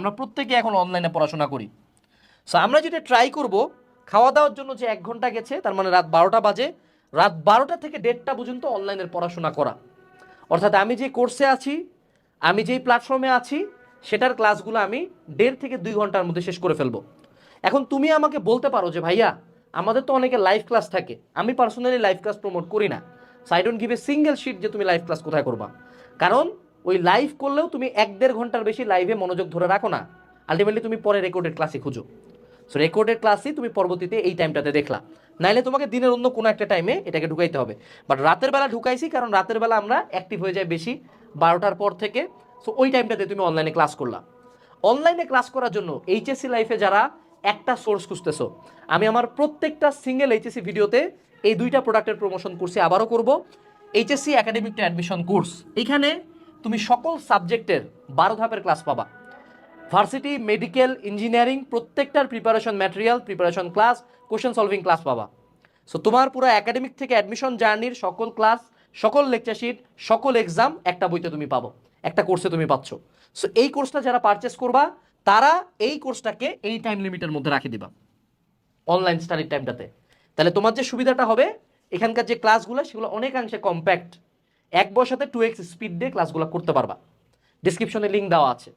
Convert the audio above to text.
আমরা প্রত্যেকে এখন অনলাইনে পড়াশোনা করি। সো আমরা যেটা ট্রাই করব খাওয়া দাওয়ার জন্য যে এক ঘণ্টা গেছে, তার মানে রাত বারোটা বাজে, রাত বারোটা থেকে দেড়টা পর্যন্ত অনলাইনের পড়াশোনা করা। অর্থাৎ আমি যে কোর্সে আছি, আমি যেই প্ল্যাটফর্মে আছি, সেটার ক্লাসগুলো আমি দেড় থেকে দুই ঘণ্টার মধ্যে শেষ করে ফেলব। এখন তুমি আমাকে বলতে পারো যে, ভাইয়া, আমাদের তো অনেকে লাইভ ক্লাস থাকে। আমি পার্সোনালি লাইভ ক্লাস প্রমোট করি না। So I don't give a single sheet যে তুমি লাইভ ক্লাস কোথায় করবা। কারণ ওই লাইভ করলেও তুমি এক দেড় ঘণ্টার বেশি লাইভে মনোযোগ ধরে রাখো না। আলটিমেটলি তুমি পরে রেকর্ডেড ক্লাসে খুঁজো। সো রেকর্ডেড ক্লাসই তুমি পরবর্তীতে এই টাইমটাতে দেখলা। নাইলে তোমাকে দিনের অন্য কোনো একটা টাইমে এটাকে ঢুকাইতে হবে। বাট রাতের বেলা ঢুকাইছি কারণ রাতের বেলা আমরা অ্যাক্টিভ হয়ে যাই বেশি বারোটার পর থেকে। সো ওই টাইমটাতে তুমি অনলাইনে ক্লাস করলা। অনলাইনে ক্লাস করার জন্য এইচএসসি লাইফে যারা একটা সোর্স খুঁজতেছো, আমি আমার প্রত্যেকটা সিঙ্গেল এইচএসসি ভিডিওতে এই দুইটা প্রোডাক্টের প্রমোশন করছি আবারও করব। এইচএসসি একাডেমিকটা অ্যাডমিশন কোর্স এখানে তুমি সকল সাবজেক্টের বারো ধাপের ক্লাস পাবা। ভার্সিটি মেডিকেল ইঞ্জিনিয়ারিং প্রত্যেকটার preparation material preparation class question solving class পাবা। সো তোমার পুরো একাডেমিক থেকে অ্যাডমিশন জার্নির সকল ক্লাস সকল লেকচার শিট সকল এক্সাম একটা বইতে তুমি পাবো, একটা কোর্সে তুমি পাচ্ছ। সো এই কোর্সটা যারা পারচেস করবা, তারা এই কোর্সটাকে এই টাইম লিমিটের মধ্যে রাখে দিবা। অনলাইন স্টাডির টাইমটাতে তাহলে তোমার যে সুবিধাটা হবে, এখানকার যে ক্লাসগুলো সেগুলো অনেকাংশে কম্প্যাক্ট এক বসাতে টু এক্স স্পিড দিয়ে ক্লাসগুলো করতে পারবা। ডিসক্রিপশনে লিঙ্ক দেওয়া আছে।